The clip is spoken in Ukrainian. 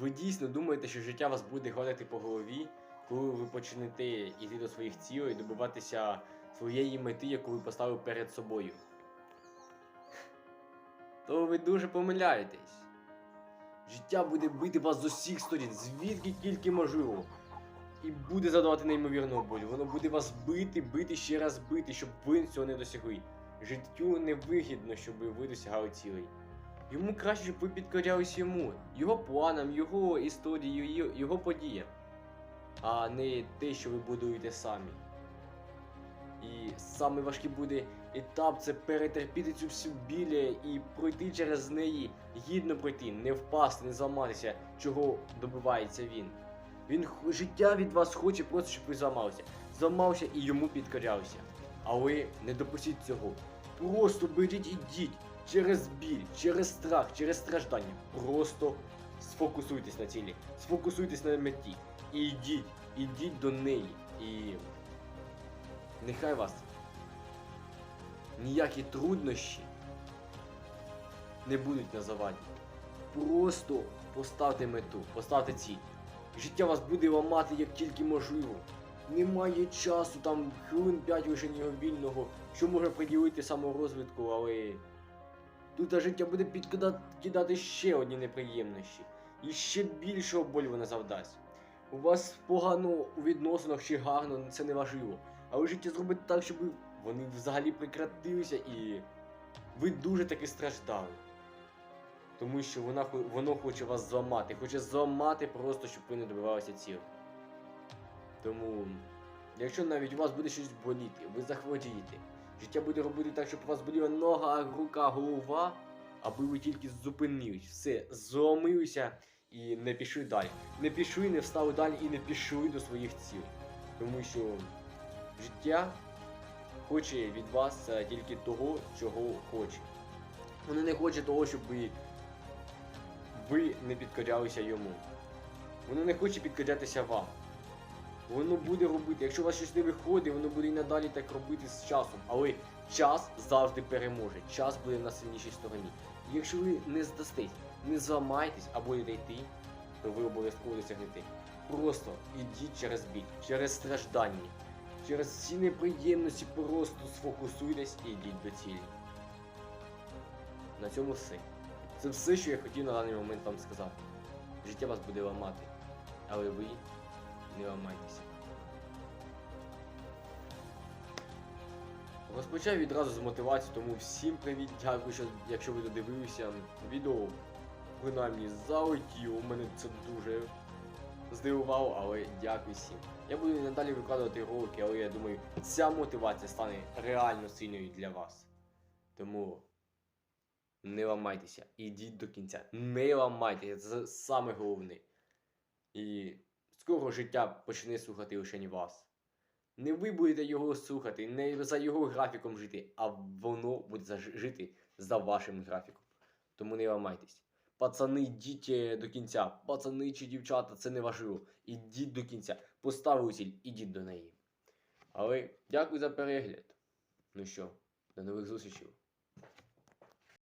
Ви дійсно думаєте, що життя вас буде гладити по голові, коли ви почнете йти до своїх цілей, добиватися своєї мети, яку ви поставили перед собою. То ви дуже помиляєтесь. Життя буде бити вас з усіх сторін, звідки тільки можливо. І буде задавати неймовірного болю. Воно буде вас бити, бити, ще раз бити, щоб ви цього не досягли. Життю не вигідно, щоб ви досягали цілей. Йому краще, щоб ви підкорялись йому, його планам, його історії, його- подіям, а не те, що ви будуєте самі. І саме важкий буде етап це перетерпіти цю всю біль і пройти через неї, гідно пройти, не впасти, не зламатися, чого добивається він. Він життя від вас хоче просто, щоб ви зламалися. Зламався і йому підкорялися. Але не допустіть цього. Просто беріть і йдіть через біль, через страх, через страждання. Просто сфокусуйтесь на цілі, сфокусуйтесь на меті. І йдіть, ідіть до неї. І нехай вас ніякі труднощі не будуть на заваді. Просто поставте мету, поставте ціль. Життя вас буде ламати як тільки можливо. Немає часу, там хвилин 5 лише його вільного, що може приділити саморозвитку, але тут життя буде підкидати ще одні неприємності. І ще більшого болю вона завдасть. У вас погано у відносинах чи гарно, це не важливо. Але життя зробить так, щоб вони взагалі прекратилися і ви дуже таки страждали. Тому що вона, воно хоче вас зламати, хоче зламати просто, щоб ви не добивалися цілі. Тому, якщо навіть у вас буде щось боліти, ви захворієте, життя буде робити так, щоб у вас боліла нога, рука, голова, аби ви тільки зупинились, все, зломилися і не пішли далі. Не пішли, не встали далі і не пішли до своїх цілей. Тому що життя хоче від вас е, тільки того, чого хоче. Воно не хоче того, щоб ви, ви не підкорялися йому. Воно не хоче підкорятися вам. Воно буде робити, якщо у вас щось не виходить, воно буде і надалі так робити з часом. Але час завжди переможе, час буде на сильнішій стороні. І якщо ви не здастесь, не зламаєтесь а будете йти, то ви обов'язково досягнете. Просто ідіть через біль, через страждання, через ці неприємності просто сфокусуйтесь і йдіть до цілі. На цьому все. Це все, що я хотів на даний момент вам сказати. Життя вас буде ламати, але ви не ламайтеся. Розпочав відразу з мотивації, тому всім привіт, дякую, що якщо ви додивилися відео, принаймні залетіло, мене це дуже здивувало, але дякую всім. Я буду надалі викладати ролики, але я думаю, ця мотивація стане реально сильною для вас. Тому не ламайтеся, ідіть до кінця. Не ламайтеся, це саме головне. І скоро життя почне слухати лише вас. Не ви будете його слухати, не за його графіком жити, а воно буде жити за вашим графіком. Тому не ламайтесь. Пацани, йдіть е, до кінця. Пацани чи дівчата, це не важливо. Ідіть до кінця. Поставили ціль, ідіть до неї. Але дякую за перегляд. Ну що, до нових зустрічей.